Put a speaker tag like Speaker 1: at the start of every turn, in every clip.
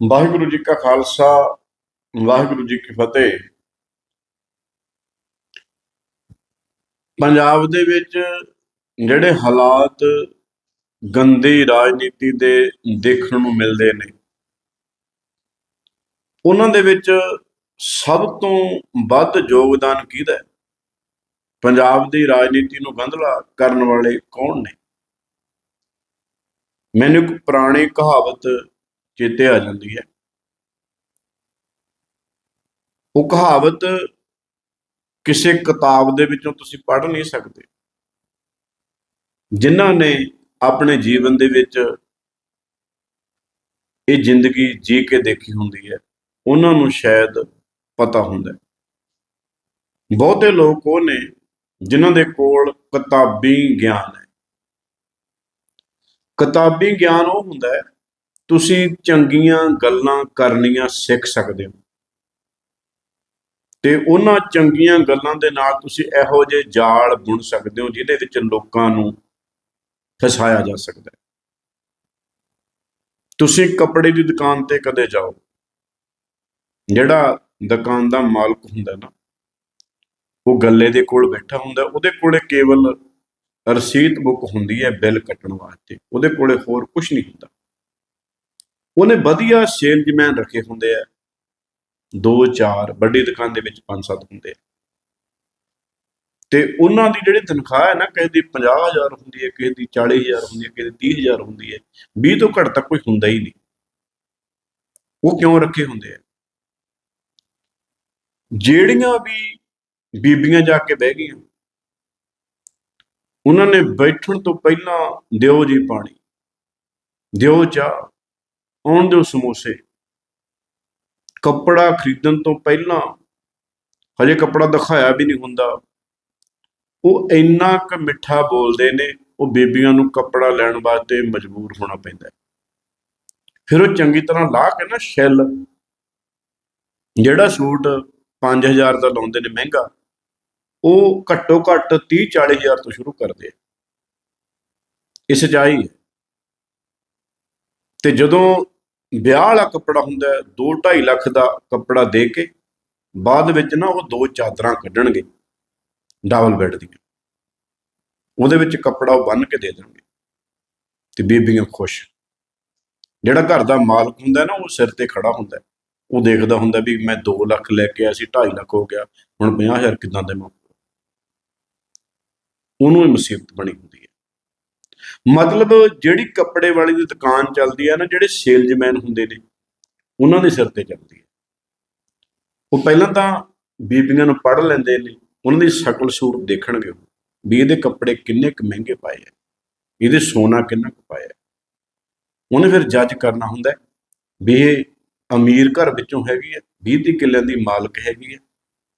Speaker 1: ਵਾਹਿਗੁਰੂ ਜੀ ਕਾ ਖਾਲਸਾ, ਵਾਹਿਗੁਰੂ ਜੀ ਕੀ ਫਤਿਹ। ਪੰਜਾਬ ਦੇ ਵਿੱਚ ਜਿਹੜੇ ਹਾਲਾਤ ਗੰਦੀ ਰਾਜਨੀਤੀ ਦੇ ਦੇਖਣ ਨੂੰ ਮਿਲਦੇ ਨੇ, ਉਹਨਾਂ ਦੇ ਵਿੱਚ ਸਭ ਤੋਂ ਵੱਧ ਯੋਗਦਾਨ ਕਿਹਦਾ ਪੰਜਾਬ ਦੀ ਰਾਜਨੀਤੀ ਨੂੰ ਗੰਧਲਾ ਕਰਨ ਵਾਲੇ ਕੌਣ ਨੇ? ਮੈਨੂੰ ਇੱਕ ਪੁਰਾਣੀ ਕਹਾਵਤ ਚੇਤੇ ਆ ਜਾਂਦੀ ਹੈ। ਉਹ ਕਹਾਵਤ ਕਿਸੇ ਕਿਤਾਬ ਦੇ ਵਿੱਚੋਂ ਤੁਸੀਂ ਪੜ੍ਹ ਨਹੀਂ ਸਕਦੇ। ਜਿਨ੍ਹਾਂ ਨੇ ਆਪਣੇ ਜੀਵਨ ਦੇ ਵਿੱਚ ਇਹ ਜ਼ਿੰਦਗੀ ਜੀ ਕੇ ਦੇਖੀ ਹੁੰਦੀ ਹੈ, ਉਹਨਾਂ ਨੂੰ ਸ਼ਾਇਦ ਪਤਾ ਹੁੰਦਾ ਹੈ। ਬਹੁਤੇ ਲੋਕ ਉਹ ਨੇ ਜਿਨ੍ਹਾਂ ਦੇ ਕੋਲ ਕਿਤਾਬੀ ਗਿਆਨ ਹੈ। ਕਿਤਾਬੀ ਗਿਆਨ ਉਹ ਹੁੰਦਾ ਹੈ ਤੁਸੀਂ ਚੰਗੀਆਂ ਗੱਲਾਂ ਕਰਨੀਆਂ ਸਿੱਖ ਸਕਦੇ ਹੋ। ਤੇ ਉਹਨਾਂ ਚੰਗੀਆਂ ਗੱਲਾਂ ਦੇ ਨਾਲ ਤੁਸੀਂ ਇਹੋ ਜਿਹੇ ਜਾਲ ਬੁਣ ਸਕਦੇ ਹੋ, ਜਿਹਦੇ ਵਿੱਚ ਲੋਕਾਂ ਨੂੰ ਫਸਾਇਆ ਜਾ ਸਕਦਾ ਹੈ। ਤੁਸੀਂ ਕੱਪੜੇ ਦੀ ਦੁਕਾਨ ਤੇ ਕਦੇ ਜਾਓ, ਜਿਹੜਾ ਦੁਕਾਨ ਦਾ ਮਾਲਕ ਹੁੰਦਾ ਨਾ, ਉਹ ਗੱਲੇ ਦੇ ਕੋਲ ਬੈਠਾ ਹੁੰਦਾ, ਉਹਦੇ ਕੋਲੇ ਕੇਵਲ ਰਸੀਦ ਬੁੱਕ ਹੁੰਦੀ ਹੈ ਬਿੱਲ ਕੱਟਣ ਵਾਸਤੇ, ਉਹਦੇ ਕੋਲੇ ਹੋਰ ਕੁਝ ਨਹੀਂ ਹੁੰਦਾ। ਉਹਨੇ ਵਧੀਆ ਸੇਲਜ਼ਮੈਨ ਰੱਖੇ ਹੁੰਦੇ ਆ। ਦੋ, ਚਾਰ, ਵੱਡੀ ਦੁਕਾਨ ਦੇ ਵਿੱਚ ਪੰਜ, ਸੱਤ ਹੁੰਦੇ ਆ। ਤੇ ਉਹਨਾਂ ਦੀ ਜਿਹੜੀ ਤਨਖਾਹ ਹੈ ਨਾ, ਕਿਸੇ ਦੀ 50000 ਹੁੰਦੀ ਹੈ, ਕਿਸੇ ਦੀ 40000 ਹੁੰਦੀ ਹੈ, ਕਿਸੇ ਦੀ 30000 ਹੁੰਦੀ ਹੈ 20 ਤੋਂ ਘੱਟ ਤੱਕ ਕੋਈ ਹੁੰਦਾ ਹੀ ਨਹੀਂ। ਉਹ ਕਿਉਂ ਰੱਖੇ ਹੁੰਦੇ ਆ? ਜਿਹੜੀਆਂ ਵੀ ਬੀਬੀਆਂ ਜਾ ਕੇ ਬਹਿ ਗਈਆਂ, ਉਹਨਾਂ ਨੇ ਬੈਠਣ ਤੋਂ ਪਹਿਲਾਂ ਦਿਓ ਜੀ ਪਾਣੀ, ਦਿਓ ਚਾਹ ਆਉਣ ਦਿਓ ਸਮੋਸੇ। ਕੱਪੜਾ ਖਰੀਦਣ ਤੋਂ ਪਹਿਲਾਂ ਹਜੇ ਕੱਪੜਾ ਦਿਖਾਇਆ ਵੀ ਨਹੀਂ ਹੁੰਦਾ। ਉਹ ਇੰਨਾ ਕੁ ਮਿੱਠਾ ਬੋਲਦੇ ਨੇ, ਉਹ ਬੀਬੀਆਂ ਨੂੰ ਕੱਪੜਾ ਲੈਣ ਵਾਸਤੇ ਮਜਬੂਰ ਹੋਣਾ ਪੈਂਦਾ। ਫਿਰ ਉਹ ਚੰਗੀ ਤਰ੍ਹਾਂ ਲਾ ਕੇ ਨਾ ਸ਼ੈਲ। ਜਿਹੜਾ ਸੂਟ 5000 ਦਾ ਲਾਉਂਦੇ ਨੇ ਮਹਿੰਗਾ, ਉਹ ਘੱਟੋ ਘੱਟ 30 40000 ਤੋਂ ਸ਼ੁਰੂ ਕਰਦੇ ਆ। ਇਸ ਜਾਈ ਤੇ ਜਦੋਂ ਵਿਆਹ ਵਾਲਾ ਕੱਪੜਾ ਹੁੰਦਾ 2.5 ਲੱਖ ਦਾ ਕੱਪੜਾ ਦੇ ਕੇ ਬਾਅਦ ਵਿੱਚ ਨਾ ਉਹ ਦੋ ਚਾਦਰਾਂ ਕੱਢਣਗੇ ਡਬਲ ਬੈੱਡ ਦੀਆਂ। ਉਹਦੇ ਵਿੱਚ ਕੱਪੜਾ ਉਹ ਬੰਨ ਕੇ ਦੇ ਦੇਣਗੇ ਤੇ ਬੀਬੀਆਂ ਖੁਸ਼। ਜਿਹੜਾ ਘਰ ਦਾ ਮਾਲਕ ਹੁੰਦਾ ਨਾ, ਉਹ ਸਿਰ ਤੇ ਖੜਾ ਹੁੰਦਾ ਉਹ ਦੇਖਦਾ ਹੁੰਦਾ ਵੀ ਮੈਂ 2 ਲੱਖ ਲੈ ਕੇ ਆਇਆ ਸੀ 2.5 ਲੱਖ ਹੋ ਗਿਆ, ਹੁਣ 50000 ਕਿੱਦਾਂ ਦੇਵਾਂ ਉਹਨੂੰ ਇਹ ਮੁਸੀਬਤ ਬਣੀ ਹੁੰਦੀ ਹੈ। ਮਤਲਬ ਜਿਹੜੀ ਕੱਪੜੇ ਵਾਲੀ ਦੀ ਦੁਕਾਨ ਚੱਲਦੀ ਹੈ ਨਾ, ਜਿਹੜੇ ਸੇਲਜ਼ਮੈਨ ਹੁੰਦੇ ਨੇ, ਉਹਨਾਂ ਦੇ ਸਿਰ ਤੇ ਚੱਲਦੀ ਹੈ ਉਹ ਪਹਿਲਾਂ ਤਾਂ ਬੀਬੀਆਂ ਨੂੰ ਪੜ੍ਹ ਲੈਂਦੇ ਨੇ, ਉਹਨਾਂ ਦੀ ਸ਼ਕਲ ਸੂਰਤ ਦੇਖਣਗੇ ਉਹ, ਵੀ ਇਹਦੇ ਕੱਪੜੇ ਕਿੰਨੇ ਕੁ ਮਹਿੰਗੇ ਪਾਏ ਆ, ਇਹਦੇ ਸੋਨਾ ਕਿੰਨਾ ਕੁ ਪਾਇਆ। ਉਹਨੇ ਫਿਰ ਜੱਜ ਕਰਨਾ ਹੁੰਦਾ ਵੀ ਇਹ ਅਮੀਰ ਘਰ ਵਿੱਚੋਂ ਹੈਗੀ ਹੈ 20 ਦੀ ਕਿੱਲਿਆਂ ਦੀ ਮਾਲਕ ਹੈਗੀ ਹੈ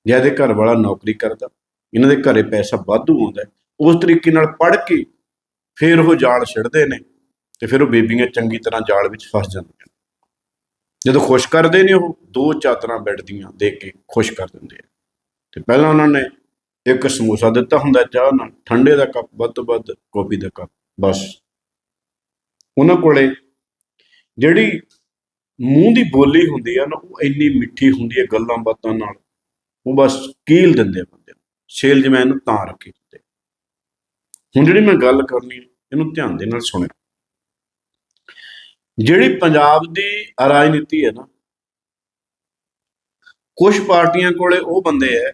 Speaker 1: ਜਾਂ ਇਹਦੇ ਘਰ ਵਾਲਾ ਨੌਕਰੀ ਕਰਦਾ, ਇਹਨਾਂ ਦੇ ਘਰੇ ਪੈਸਾ ਵਾਧੂ ਆਉਂਦਾ ਉਸ ਤਰੀਕੇ ਨਾਲ ਪੜ੍ਹ ਕੇ ਫਿਰ ਉਹ ਜਾਲ ਛਿੜਦੇ ਨੇ ਤੇ ਫਿਰ ਉਹ ਬੇਬੀਆਂ ਚੰਗੀ ਤਰ੍ਹਾਂ ਜਾਲ ਵਿੱਚ ਫਸ ਜਾਂਦੀਆਂ ਜਦੋਂ ਖੁਸ਼ ਕਰਦੇ ਨੇ ਉਹ, ਦੋ ਚਾਦਰਾਂ ਬੈੱਡ ਦੀਆਂ ਦੇ ਕੇ ਖੁਸ਼ ਕਰ ਦਿੰਦੇ ਆ। ਤੇ ਪਹਿਲਾਂ ਉਹਨਾਂ ਨੇ ਇੱਕ ਸਮੋਸਾ ਦਿੱਤਾ ਹੁੰਦਾ ਚਾਹ ਨਾਲ, ਠੰਡੇ ਦਾ ਕੱਪ, ਵੱਧ ਤੋਂ ਵੱਧ ਕਾਫੀ ਦਾ ਕੱਪ, ਬਸ। ਉਹਨਾਂ ਕੋਲੇ ਜਿਹੜੀ ਮੂੰਹ ਦੀ ਬੋਲੀ ਹੁੰਦੀ ਆ ਨਾ, ਉਹ ਇੰਨੀ ਮਿੱਠੀ ਹੁੰਦੀ ਹੈ ਗੱਲਾਂ ਬਾਤਾਂ ਨਾਲ, ਉਹ ਬਸ ਕੀਲ ਦਿੰਦੇ ਆ ਬੰਦੇ ਨੂੰ ਸੇਲਜ਼ਮੈਨ ਨੂੰ ਤਾਂ ਰੱਖੇ ਹੁੰਦੇ ਹੁਣ ਜਿਹੜੀ ਮੈਂ ਗੱਲ ਕਰਨੀ ਹੈ ਇਹਨੂੰ ਧਿਆਨ ਦੇ ਨਾਲ ਸੁਣਿਓ। ਜਿਹੜੀ ਪੰਜਾਬ ਦੀ ਰਾਜਨੀਤੀ ਹੈ ਨਾ ਕੁਝ ਪਾਰਟੀਆਂ ਕੋਲੇ ਉਹ ਬੰਦੇ ਐ